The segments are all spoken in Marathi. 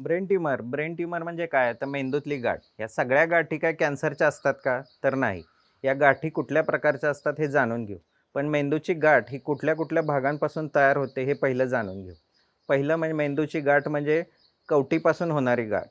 ब्रेन ट्यूमर ब्रेन ट्यूमर म्हणजे काय? तर मेंदूतली गाठ. या सगळ्या गाठी काय कॅन्सरच्या असतात का? तर नाही. या गाठी कुठल्या प्रकारच्या असतात हे जाणून घेऊ. पण मेंदूची गाठ ही कुठल्या कुठल्या भागांपासून तयार होते हे पहिलं जाणून घेऊ. पहिलं म्हणजे मेंदूची गाठ म्हणजे कवटीपासून होणारी गाठ.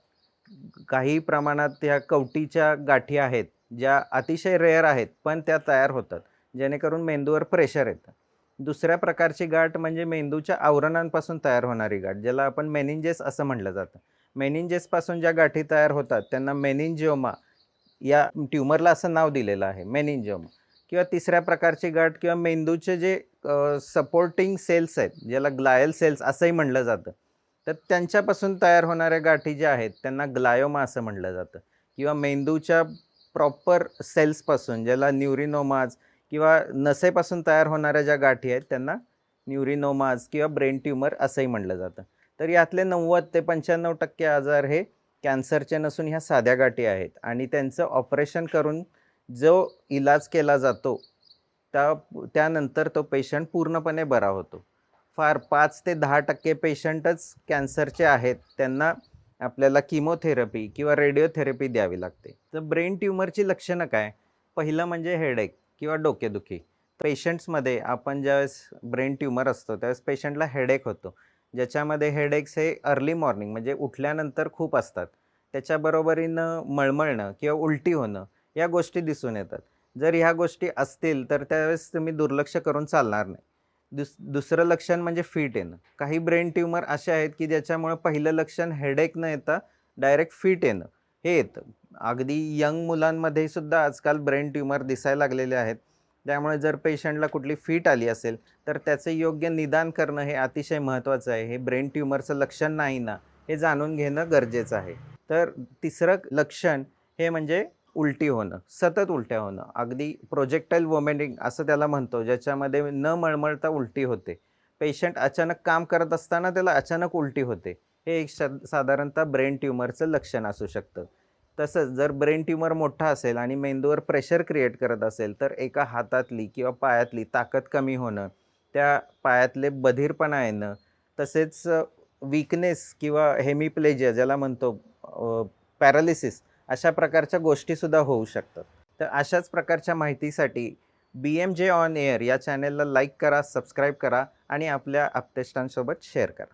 काही प्रमाणात त्या कवटीच्या गाठी आहेत ज्या अतिशय रेअर आहेत पण त्या तयार होतात. जेणेकरून मेंदूवर प्रेशर येतं. दुसऱ्या प्रकारची गाठ म्हणजे मेंदूच्या आवरणांपासून तयार होणारी गाठ ज्याला आपण मेनिंजेस असं म्हटलं जातं. मेनिंजेसपासून ज्या गाठी तयार होतात त्यांना मेनिंजिओमा या ट्यूमरला असं नाव दिलेलं आहे मेनिंजिओमा. किंवा तिसऱ्या प्रकारची गाठ किंवा मेंदूचे जे सपोर्टिंग सेल्स आहेत ज्याला ग्लायल सेल्स असंही म्हटलं जातं तर त्यांच्यापासून तयार होणाऱ्या गाठी ज्या आहेत त्यांना ग्लायोमा असं म्हटलं जातं. किंवा मेंदूच्या प्रॉपर सेल्सपासून ज्याला न्यूरिनोमाज किंवा नसेपासून तयार होणाऱ्या ज्या गाठी आहेत त्यांना न्यूरिनोमाज किंवा ब्रेन ट्यूमर असंही म्हटलं जातं. तर यातले नव्वद ते पंच्याण्णव टक्के आजार हे कॅन्सरचे नसून ह्या साध्या गाठी आहेत. आणि त्यांचं ऑपरेशन करून जो इलाज केला जातो त्या त्यानंतर तो पेशंट पूर्णपणे बरा होतो. फार पाच ते दहा टक्के पेशंटच कॅन्सरचे आहेत त्यांना आपल्याला किमोथेरपी किंवा रेडिओथेरपी द्यावी लागते. तर ब्रेन ट्युमरची लक्षणं काय? पहिलं म्हणजे हेडेक. किंवा डोकेदुखी. पेशंट्समध्ये आपण ज्यावेळेस ब्रेन ट्यूमर असतो त्यावेळेस पेशंटला हेडेक होतो. ज्याच्यामध्ये हेडेक्स हे अर्ली मॉर्निंग म्हणजे उठल्यानंतर खूप असतात. त्याच्याबरोबरीनं मळमळणं किंवा उलटी होणं या गोष्टी दिसून येतात. जर ह्या गोष्टी असतील तर त्यावेळेस तुम्ही दुर्लक्ष करून चालणार नाही. दुस दुसरं लक्षण म्हणजे फिट येणं. काही ब्रेन ट्यूमर असे आहेत की ज्याच्यामुळे पहिलं लक्षण हेडेक न येता डायरेक्ट फिट येणं. हे येतं. अगदी यंग मुलांमध्ये सुद्धा आजकाल ब्रेन ट्यूमर दिसायला लागलेले आहेत. त्यामुळे जर पेशंटला कुठली फिट आली असेल तर त्याचं योग्य निदान करणं हे अतिशय महत्त्वाचं आहे. हे ब्रेन ट्यूमरचं लक्षण नाही ना हे जाणून घेणं गरजेचं आहे. तर तिसरं लक्षण हे म्हणजे उलटी होणं सतत उलट्या होणं. अगदी प्रोजेक्टाईल वोमेटिंग असं त्याला म्हणतो ज्याच्यामध्ये न मळमळता उलटी होते. पेशंट अचानक काम करत असताना त्याला अचानक उलटी होते. हे एक श साधारणतः ब्रेन ट्यूमरचं लक्षण असू शकतं. तसंच जर ब्रेन ट्यूमर मोठा असेल आणि मेंदूवर प्रेशर क्रिएट करत असेल तर एका हातातली किंवा पायातली ताकद कमी होणं त्या पायातले बधीरपणा येणं तसेच विकनेस किंवा हेमिप्लेजिया ज्याला म्हणतो पॅरालिसिस अशा प्रकारच्या गोष्टीसुद्धा होऊ शकतात. तर अशाच प्रकारच्या माहितीसाठी B M J on air या चॅनेलला लाईक करा सबस्क्राईब करा आणि आपल्या आप्तेष्टांसोबत शेअर करा.